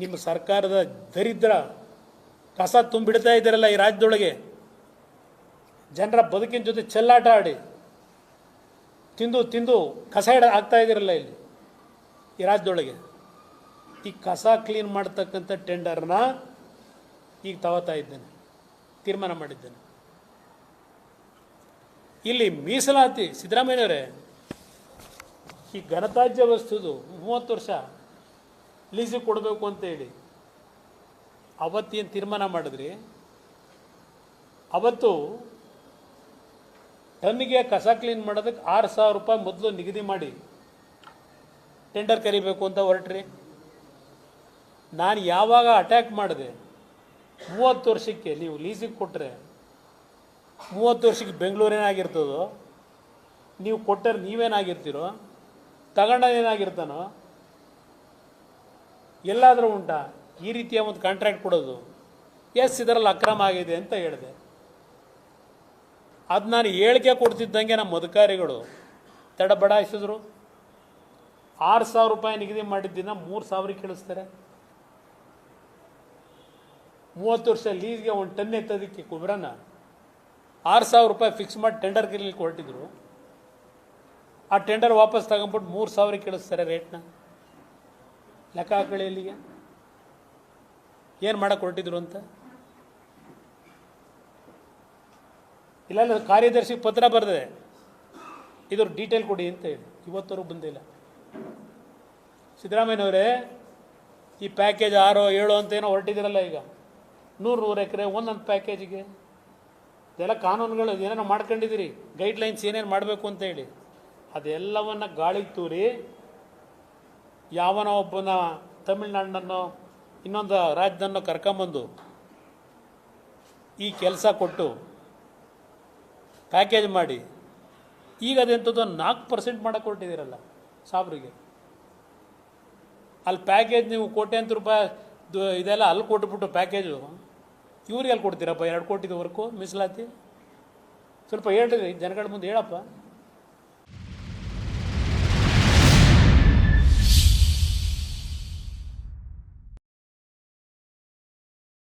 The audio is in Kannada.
ನಿಮ್ಮ ಸರ್ಕಾರದ ದರಿದ್ರ ಕಸ ತುಂಬಿಡ್ತಾ ಇದ್ದೀರಲ್ಲ ಈ ರಾಜ್ಯದೊಳಗೆ? ಜನರ ಬದುಕಿನ ಜೊತೆ ಚೆಲ್ಲಾಟ ಆಡಿ, ತಿಂದು ತಿಂದು ಕಸ ಇಡ ಆಗ್ತಾ ಇದ್ದೀರಲ್ಲ ಇಲ್ಲಿ ಈ ರಾಜ್ಯದೊಳಗೆ? ಈ ಕಸ ಕ್ಲೀನ್ ಮಾಡ್ತಕ್ಕಂಥ ಟೆಂಡರ್ನ ಈಗ ತಗೋತಾ ಇದ್ದೇನೆ, ತೀರ್ಮಾನ ಮಾಡಿದ್ದೇನೆ. ಇಲ್ಲಿ ಮೀಸಲಾತಿ, ಸಿದ್ದರಾಮಯ್ಯನವರೇ, ಈ ಘನತ್ಯಾಜ್ಯ ವಸ್ತುದು ಮೂವತ್ತು ವರ್ಷ ಲೀಸಿಗೆ ಕೊಡಬೇಕು ಅಂತ ಹೇಳಿ. ಅವತ್ತೇನು ತೀರ್ಮಾನ ಮಾಡಿದ್ರಿ? ಅವತ್ತು ಟನ್ನಿಗೆ ಕಸ ಕ್ಲೀನ್ ಮಾಡೋದಕ್ಕೆ ಆರು ಸಾವಿರ ರೂಪಾಯಿ ಮೊದಲು ನಿಗದಿ ಮಾಡಿ. ಟೆಂಡರ್ ಕರಿಬೇಕು ಅಂತ ಹೊರಟ್ರಿ. ನಾನು ಯಾವಾಗ ಅಟ್ಯಾಕ್ ಮಾಡಿದೆ? ಮೂವತ್ತು ವರ್ಷಕ್ಕೆ ನೀವು ಲೀಸಿಗೆ ಕೊಟ್ಟರೆ ಮೂವತ್ತು ವರ್ಷಕ್ಕೆ ಬೆಂಗಳೂರೇನಾಗಿರ್ತದೋ ನೀವು ಕೊಟ್ಟರೆ ನೀವೇನಾಗಿರ್ತೀರೋ ತಗೊಂಡ ಏನಾಗಿರ್ತಾನೋ ಎಲ್ಲಾದರೂ ಉಂಟಾ? ಈ ರೀತಿಯ ಒಂದು ಕಾಂಟ್ರಾಕ್ಟ್ ಕೊಡೋದು. ಎಸ್ ಇದರಲ್ಲಿ ಅಕ್ರಮ ಆಗಿದೆ ಅಂತ ಹೇಳಿದೆ. ಅದು ನಾನು ಹೇಳಿಕೆ ಕೊಡ್ತಿದ್ದಂಗೆ ನಮ್ಮ ಅಧಿಕಾರಿಗಳು. ತಡಬಡಾಯಿಸಿದ್ರು ಆರು ಸಾವಿರ ರೂಪಾಯಿ ನಿಗದಿ ಮಾಡಿದ್ದಿನ ಮೂರು ಸಾವಿರ ಕೇಳಿಸ್ತಾರೆ. ಮೂವತ್ತು ವರ್ಷ ಲೀಸ್ಗೆ ಒಂದು ಟನ್ ಎತ್ತೋದಕ್ಕೆ ಗೊಬ್ಬರನ ಆರು ಸಾವಿರ ರೂಪಾಯಿ ಫಿಕ್ಸ್ ಮಾಡಿ ಟೆಂಡರ್ ಕರೀಲಿಕ್ಕೆ ಹೊರಟಿದ್ರು ಆ ಟೆಂಡರ್ ವಾಪಸ್ ತಗೊಂಬಿಟ್ಟು ಮೂರು ಸಾವಿರ ಕೇಳಿಸ್ತಾರೆ ರೇಟ್ನ ಲೆಕ್ಕ ಹಾಕಳಿ ಇಲ್ಲಿಗೆ ಏನು ಮಾಡಕ್ಕೆ ಹೊರಟಿದ್ರು ಅಂತ? ಇಲ್ಲ ಕಾರ್ಯದರ್ಶಿ ಪತ್ರ ಬರೆದಿದೆ ಇದ್ರ ಡೀಟೇಲ್ ಕೊಡಿ ಅಂತ ಹೇಳಿ. ಇವತ್ತವರೆಗೂ ಬಂದಿಲ್ಲ. ಸಿದ್ದರಾಮಯ್ಯನವರೇ, ಈ ಪ್ಯಾಕೇಜ್ ಆರೋ, ಏಳು ಅಂತ ಏನೋ ಹೊರಟಿದ್ದೀರಲ್ಲ ಈಗ. ನೂರು ನೂರು ಎಕರೆ, ಒಂದೊಂದು ಪ್ಯಾಕೇಜಿಗೆ ಇದೆಲ್ಲ ಕಾನೂನುಗಳು, ಏನೇನೋ ಮಾಡ್ಕೊಂಡಿದ್ದೀರಿ? ಗೈಡ್ಲೈನ್ಸ್ ಏನೇನು ಮಾಡಬೇಕು ಅಂತ ಹೇಳಿ. ಅದೆಲ್ಲವನ್ನು ಗಾಳಿಗೆ ತೂರಿ ಯಾವನೋ ಒಬ್ಬನ ತಮಿಳ್ನಾಡನ್ನು, ಇನ್ನೊಂದು ರಾಜ್ಯದನ್ನು ಕರ್ಕೊಂಬಂದು ಈ ಕೆಲಸ ಕೊಟ್ಟು ಪ್ಯಾಕೇಜ್ ಮಾಡಿ, ಈಗ ಅದೆಂಥದ್ದು ನಾಲ್ಕು ಪರ್ಸೆಂಟ್ ಮಾಡಕ್ಕೆ ಕೊಟ್ಟಿದ್ದೀರಲ್ಲ ಸಾಬ್ರಿಗೆ. ಅಲ್ಲಿ ಪ್ಯಾಕೇಜ್ ನೀವು ಕೋಟ್ಯಾಂತರ ರೂಪಾಯಿ ಇದೆಲ್ಲ ಅಲ್ಲಿ ಕೊಟ್ಬಿಟ್ಟು ಪ್ಯಾಕೇಜು ಇವ್ರಿಗೆ ಅಲ್ಲಿ ಕೊಡ್ತೀರಪ್ಪ? ಎರಡು ಕೋಟಿದವರೆಗೂ ಮೀಸಲಾತಿ? ಸ್ವಲ್ಪ ಹೇಳ್ರಿ, ಜನಗಳ ಮುಂದೆ ಹೇಳಪ್ಪ.